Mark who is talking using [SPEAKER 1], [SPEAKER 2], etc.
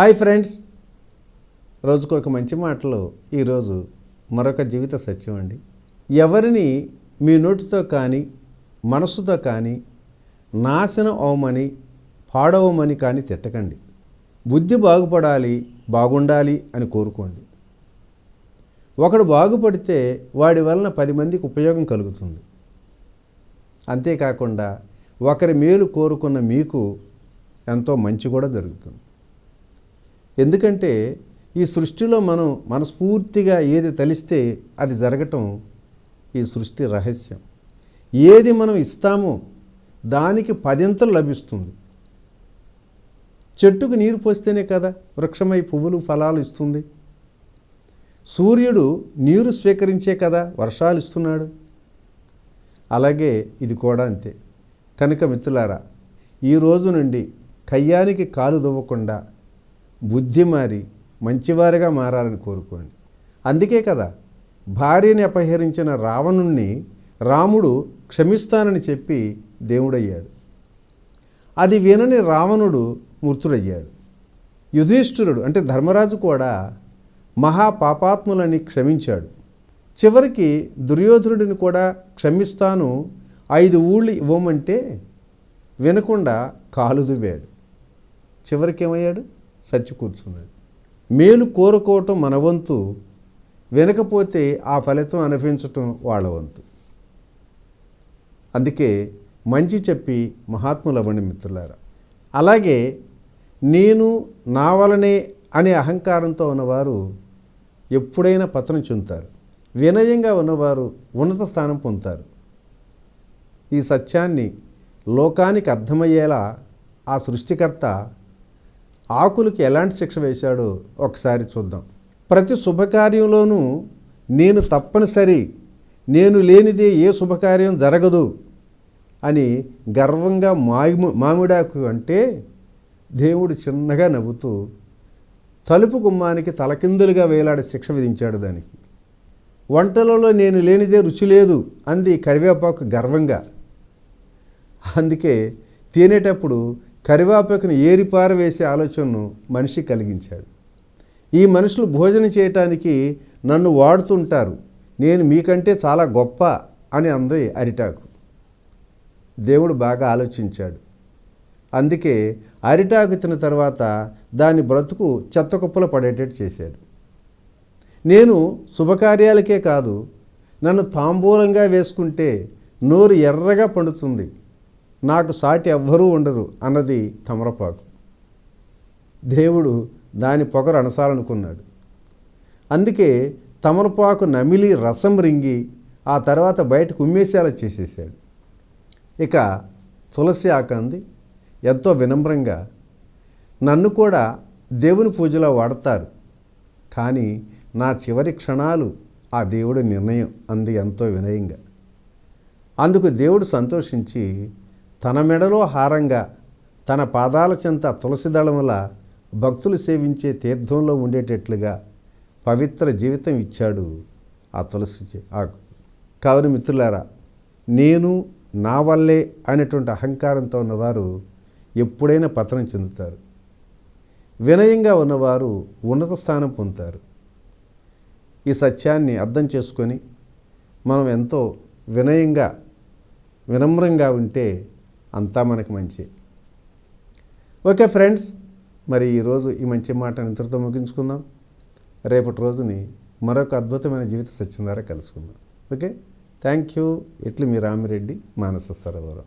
[SPEAKER 1] Hi friends. రోజుకు ఒక మంచి మాటలో. ఈరోజు మరొక జీవిత సత్యం అండి. ఎవరిని మీ నోటితో కానీ మనసుతో కానీ నాశనం అవమని పాడవమని కానీ తిట్టకండి. బుద్ధి బాగుపడాలి బాగుండాలి అని కోరుకోండి. ఒకడు బాగుపడితే వాడి వలన పది మందికి ఉపయోగం కలుగుతుంది. అంతేకాకుండా ఒకరి మేలు కోరుకున్న మీకు ఎంతో మంచి కూడా జరుగుతుంది. ఎందుకంటే ఈ సృష్టిలో మనం మనస్ఫూర్తిగా ఏది తలిస్తే అది జరగటం ఈ సృష్టి రహస్యం. ఏది మనం ఇస్తామో దానికి పదింతలు లభిస్తుంది. చెట్టుకు నీరు పోస్తేనే కదా వృక్షమై పువ్వులు ఫలాలు ఇస్తుంది. సూర్యుడు నీరు స్వీకరించే కదా వర్షాలు ఇస్తున్నాడు. అలాగే ఇది కూడా అంతే. కనుక మిత్రులారా ఈ రోజు నుండి కయ్యానికి కాలు దువ్వకుండా బుద్ధి మారి మంచివారిగా మారాలని కోరుకోండి. అందుకే కదా భార్యని అపహరించిన రావణుణ్ణి రాముడు క్షమిస్తానని చెప్పి దేవుడయ్యాడు. అది వినని రావణుడు మృతుడయ్యాడు యుధిష్ఠిరుడు అంటే ధర్మరాజు కూడా మహాపాపాత్ములని క్షమించాడు. చివరికి దుర్యోధనుడిని కూడా క్షమిస్తాను ఐదు ఊళ్ళు ఇవ్వమంటే వినకుండా కాలు దువ్వాడు. చివరికి ఏమయ్యాడు? సచ్చి కూర్చున్నది. మేలు కోరుకోవటం మన వంతు వినకపోతే ఆ ఫలితం అనిపించటం వాళ్ళ వంతు. అందుకే మంచి చెప్పి మహాత్ములవ్వండి మిత్రులారా. అలాగే నేను నా వలనే అనే అహంకారంతో ఉన్నవారు ఎప్పుడైనా పతనం చెందుతారు. వినయంగా ఉన్నవారు ఉన్నత స్థానం పొందుతారు. ఈ సత్యాన్ని లోకానికి అర్థమయ్యేలా ఆ సృష్టికర్త ఆకులకి ఎలాంటి శిక్ష వేశాడో ఒకసారి చూద్దాం. ప్రతి శుభకార్యంలోనూ నేను తప్పనిసరి నేను లేనిదే ఏ శుభకార్యం జరగదు అని గర్వంగా మామి మామిడాకు అంటే దేవుడు చిన్నగా నవ్వుతూ తలుపు గుమ్మానికి తలకిందులుగా వేలాడే శిక్ష విధించాడు దానికి. వంటలలో నేను లేనిదే రుచి లేదు అంది కరివేపాకు గర్వంగా. అందుకే తినేటప్పుడు కరివేపాకును ఏరిపార వేసే ఆలోచనను మనిషి కలిగించాడు. ఈ మనుషులు భోజనం చేయటానికి నన్ను వాడుతుంటారు. నేను మీకంటే చాలా గొప్ప అని అంది అరిటాకు. దేవుడు బాగా ఆలోచించాడు. అందుకే అరిటాకు తిన తర్వాత దాని బ్రతుకు చెత్త కుప్పలు పడేటట్టు చేశాడు. నేను శుభకార్యాలకే కాదు నన్ను తాంబూలంగా వేసుకుంటే నోరు ఎర్రగా పండుతుంది. నాకు సాటి ఎవ్వరూ ఉండరు అన్నది తమరపాకు. దేవుడు దాని పొగరు అనసాలనుకున్నాడు అందుకే తమరపాకు నమిలి రసం రింగి ఆ తర్వాత బయటకు ఉమ్మేసేలా చేసేసాడు ఇక తులసి ఆకంది ఎంతో వినమ్రంగా నన్ను కూడా దేవుని పూజలో వాడతారు కానీ నా చివరి క్షణాలు ఆ దేవుడి నిర్ణయం అంది ఎంతో వినయంగా. అందుకు దేవుడు సంతోషించి తన మెడలో హారంగా తన పాదాల చెంత తులసిదళముల భక్తులు సేవించే తీర్థంలో ఉండేటట్లుగా పవిత్ర జీవితం ఇచ్చాడు ఆ తులసి ఆకు కావున మిత్రులారా నేను నా వల్లే అనేటువంటి అహంకారంతో ఉన్నవారు ఎప్పుడైనా పతనం చెందుతారు. వినయంగా ఉన్నవారు ఉన్నత స్థానం పొందుతారు. ఈ సత్యాన్ని అర్థం చేసుకొని మనం ఎంతో వినయంగా వినమ్రంగా ఉంటే అంతా మనకి మంచి. ఓకే ఫ్రెండ్స్ మరి ఈరోజు ఈ మంచి మాటను ఇంతటితో ముగించుకుందాం. రేపటి రోజుని మరొక అద్భుతమైన జీవిత సత్యం ద్వారా కలుసుకుందాం. ఓకే? థ్యాంక్ యూ ఇట్లు మీ రామిరెడ్డి మానస సరోవరం.